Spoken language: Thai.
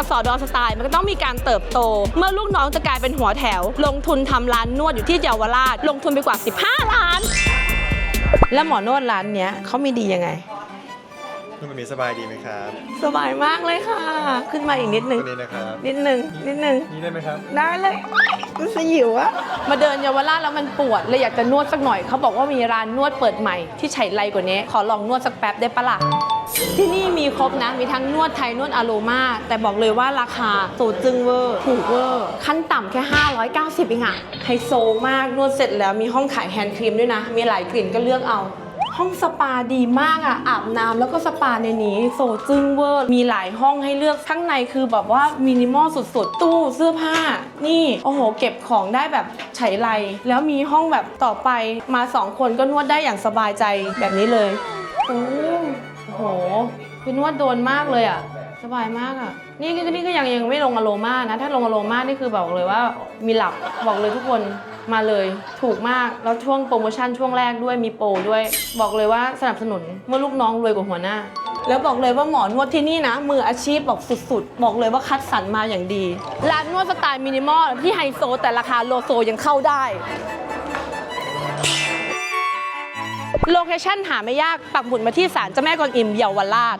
กับสอดอสไตล์มันก็ต้องมีการเติบโต เมื่อลูกน้องจะกลายเป็นหัวแถว ลงทุนทำร้านนวดอยู่ที่เยาวราช ลงทุนไปกว่า 15 ล้าน แล้วหมอนวดร้านเนี้ยเขามีดียังไงคุณมันมีสบายดีไหมครับ สบายมากเลยค่ะ ขึ้นมาอีกนิดนึงตัวนี้นะครับนิดนึงนิดนึงนี่ได้ไหมครับ ได้เลยมันสยิวอะมาเดินเยาวราชแล้วมันปวดเลยอยากจะนวดสักหน่อยเขาบอกว่ามีร้านนวดเปิดใหม่ที่ไฉไลกว่านี้ ขอลองนวดสักแป๊บได้ปะล่ะ ที่นี่มีครบนะ มีทั้งนวดไทยนวดอะโรมา แต่บอกเลยว่าราคาโซจึงเวอร์ ถูกเวอร์ ขั้นต่ำแค่ 590เองอะไฮโซมาก นวดเสร็จแล้วมีห้องขายแฮนด์ครีมด้วยนะ มีหลายกลิ่นก็เลือกเอา ห้องสปาดีมากอะอาบน้ำแล้วก็สปาในนี้ โซจึงเวอร์ มีหลายห้องให้เลือก ข้างในคือแบบว่ามินิมอลสุดๆ ตู้เสื้อผ้า นี่ โอ้โห เก็บของได้แบบไฉไล แล้วมีห้องแบบต่อไปมาสองคนก็นวดได้อย่างสบายใจแบบนี้เลยโอ้ คือนวดโดนมากเลยอะสบายมากอะนี่ก็นี่ก็ยังยังไม่ลงอโรมานะ ถ้าลงอโรมานี่คือบอกเลยว่ามีหลับบอกเลยทุกคนมาเลย ถูกมากแล้วช่วงโปรโมชั่นช่วงแรกด้วยมีโปรด้วย บอกเลยว่าสนับสนุนเมื่อลูกน้องรวยกว่าหัวหน้า แล้วบอกเลยว่าหมอนวดที่นี่นะ มืออาชีพบอกสุดๆ บอกเลยว่าคัดสรรมาอย่างดีร้านนวดสไตล์มินิมอลที่ไฮโซแต่ราคาโลโซยังเข้าได้ โลเคชั่นหาไม่ยากปักหมุดมาที่ศาลเจ้าแม่กวนอิมเยาวราช